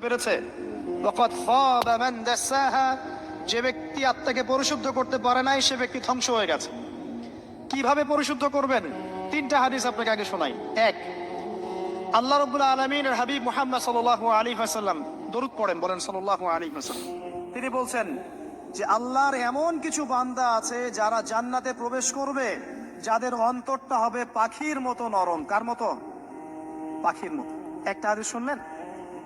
পেরেছে? যে ব্যক্তি আত্মাকে পরিশুদ্ধ করতে পারে নাই, সে ব্যক্তি ধ্বংস হয়ে গেছে। কীভাবে পরিশুদ্ধ করবেন? তিনটা হাদিস আপনাকে আগে শোনাই। এক, আল্লাহ রব্বুল আলমিনের হাবিব মুহাম্মদ সাল্লাহ আলী হাসাল্লাম দরুদ পড়েন, বলেন সাল্লাহ আলী হাসাল্লাম তিনি বলছেন যে, আল্লাহর এমন কিছু বান্দা আছে যারা জান্নাতে প্রবেশ করবে, যাদের অন্তরটা হবে পাখির মতো নরম। কার মতো? পাখির মতো। একটা হাদিস শুনলেন?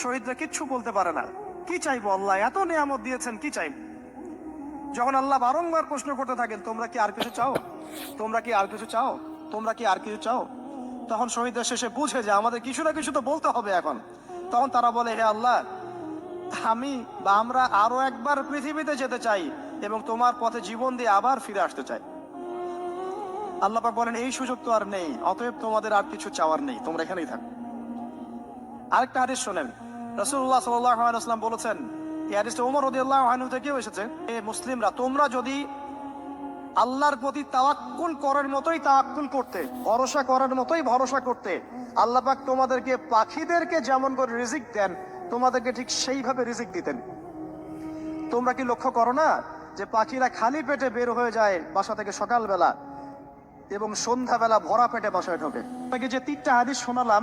শহীদরা কিচ্ছু বলতে পারে না। কি চাইব আল্লাহ? এত নিয়ামত দিয়েছেন, কি চাইব? যখন আল্লাহ বারংবার প্রশ্ন করতে থাকেন, তোমরা কি আর কিছু চাও? তোমরা কি আর কিছু চাও? তোমরা কি আর কিছু চাও? তখন শহীদদের শেষে বুঝে যে আমাদের কিছু না কিছু তো বলতে হবে এখন। তখন তারা বলে, হে আল্লাহ, আমি বা আমরা আরও একবার পৃথিবীতে যেতে চাই এবং তোমার পথে জীবন দিয়ে আবার ফিরে আসতে চাই। আল্লাপাক বলেন, এই সুযোগ তো আর নেই, অতএব তোমাদের আর কিছু চাওয়ার নেই, তোমরা এখানেই থাকো। আরেকটা হাদিস শোনেন। রসুল্লাহ সাল্লাম বলেছেন, এই হাদিসটা উমর রদিয়াল্লাহ থেকেও এসেছে, এ মুসলিমরা, তোমরা যদি আল্লাহর প্রতি তাওয়াক্কুল করার মতোই তাওয়াক্কুল করতে, ভরসা করার মতোই ভরসা করতে, আল্লাহ পাক তোমাদেরকে পাখিদেরকে যেমন করে রিজিক দেন, তোমাদেরকে ঠিক সেইভাবে রিজিক দিতেন। তোমরা কি লক্ষ্য করো না যে পাখিরা খালি পেটে বের হয়ে যায় বাসা থেকে সকালবেলা এবং সন্ধ্যাবেলা ভরা পেটে বাসায় ঢোকে? আপনাকে যে তিনটা হাদিস শোনালাম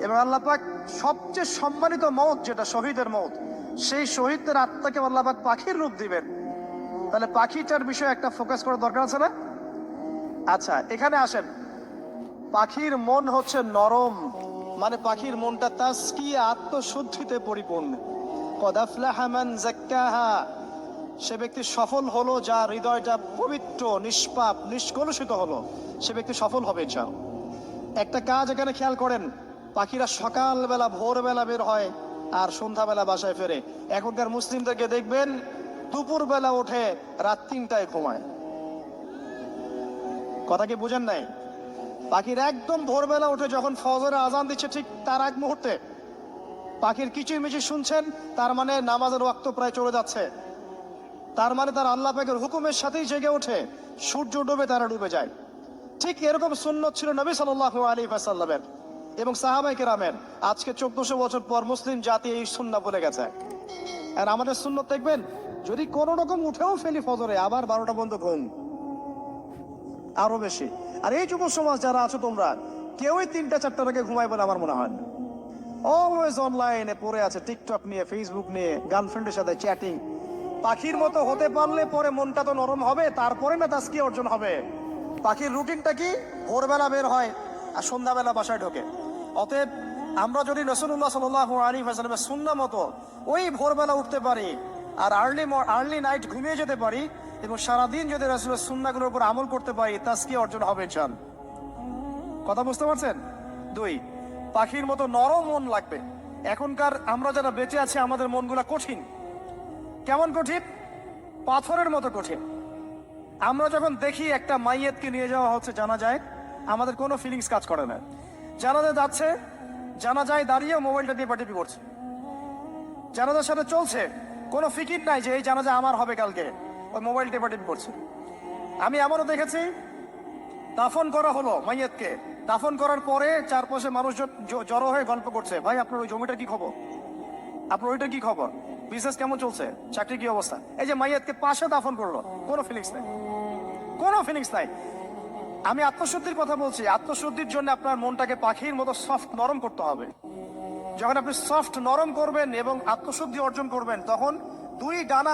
এবং আল্লাহ পাক সবচেয়ে সম্মানিত মত যেটা শহীদের মত, সেই শহীদদের আত্মাকে আল্লাপাক পাখির রূপ দিবেন। তাহলে পাখিটার বিষয়ে একটা ফোকাস করার দরকার আছে না? আচ্ছা এখানে আসেন। পাখির মন হচ্ছে নরম মানে পাখির মনটা তাস্কি আত্মশুদ্ধিতে পরিপূর্ণ। কদাফলাহামান জাক্কাহা সে ব্যক্তি সফল হলো যার হৃদয়টা পবিত্র, নিষ্পাপ, নিষ্কলুষিত হলো। সে ব্যক্তি সফল হবে চাও একটা কাজ এখানে খেয়াল করেন পাখিরা সকালবেলা, ভোরবেলা বের হয় আর সন্ধ্যাবেলা বাসায় ফেরে। এখনকার মুসলিমদেরকে দেখবেন, দুপুরবেলা ওঠে, রাত তিনটায় ঘুমায়। কথা কি বুঝেন নাই? পাখির একদম ভোরবেলা উঠে যখন ফজরে আজান দিচ্ছে ঠিক তার এক মুহূর্তে। পাখির কিচির মিচির শুনছেন, তার মানে নামাজের ওয়াক্ত প্রায় চলে যাচ্ছে। তার মানে তার আল্লাহ পাকের হুকুমের সাথেই জেগে ওঠে, সূর্য ডুবে তারা ডুবে যায়। ঠিক এরকম সুন্নত ছিল নবী সাল্লাহ আলী ফাসাল্লামের এবং সাহাবাই কেরামের আজকে চোদ্দশো বছর পর মুসলিম জাতি এই সুন্না বলে গেছে। আর আমাদের সুন্নত দেখবেন, যদি কোন রকম উঠেও ফেলি ফজরে, আবার বারোটা বন্ধ ঘুম। আরও বেশি। আর এই যুব সমাজ যারা আছো তোমরা, কেউই তিনটা, চারটার আগে ঘুমাই বলে আমার মনে হয় না। অলওয়েজ অনলাইনে পড়ে আছে টিকটক নিয়ে ফেসবুক নিয়ে গার্লফ্রেন্ডের সাথে চ্যাটিং পাখির মতো হতে পারলে পরে মনটা তো নরম হবে, তারপরে না তাস্কি অর্জন হবে। পাখির রুটিনটা কি? ভোরবেলা বের হয় আর সন্ধ্যাবেলা বাসায় ঢোকে। অতএব আমরা যদি রসুল্লাহ সাল আলী হাসালামের শূন্য মতো ওই ভোরবেলা উঠতে পারি আর আর্লি আর্লি নাইট ঘুমিয়ে যেতে পারি এবং সারাদিন যদি রসুলের সুন্নাগুলোর উপর আমল করতে পারি তাস্কি অর্জন হবে চান কথা বুঝতে পারছেন? দুই, পাখির মতো নরম মন লাগবে। এখনকার আমরা যারা বেঁচে আছি, আমাদের মনগুলা কঠিন। কেমন কঠিন? পাথরের মতো কঠিন। আমরা যখন দেখি একটা মাইয়েতকে নিয়ে যাওয়া হচ্ছে, জানা যায় আমাদের কোনো ফিলিংস কাজ করে না। জানাজা যাচ্ছে জানা যায় দাঁড়িয়ে মোবাইলটা দিয়ে পাটিপি করছে। জানাজার সাথে চলছে, কোনো ফিকির নাই যে এই জানাজা আমার হবে কালকে। ওই মোবাইল টেপাটিপি করছে। আমি এমনও দেখেছি, দাফন করা হলো মাইয়েতকে। দাফন করার পরে চারপাশে মানুষজন জ- জড়ো হয়ে গল্প করছে, ভাই, আপনার ওই জমিটার কি খবর? আপনার ওইটার কি খবর? বিজনেস কেমন চলছে? চাকরির কি অবস্থা? এই যে মাইয়াতকে পাশে দাফন করল, কোনো ফিলিংস নাই। কোনো ফিলিংস নাই। আমি আত্মশুদ্ধির কথা বলছি। আত্মশুদ্ধির জন্য আপনার মনটাকে পাখির মতো সফট নরম করতে হবে। যখন আপনি সফট নরম করবেন এবং আত্মশুদ্ধি অর্জন করবেন, তখন দুই ডানা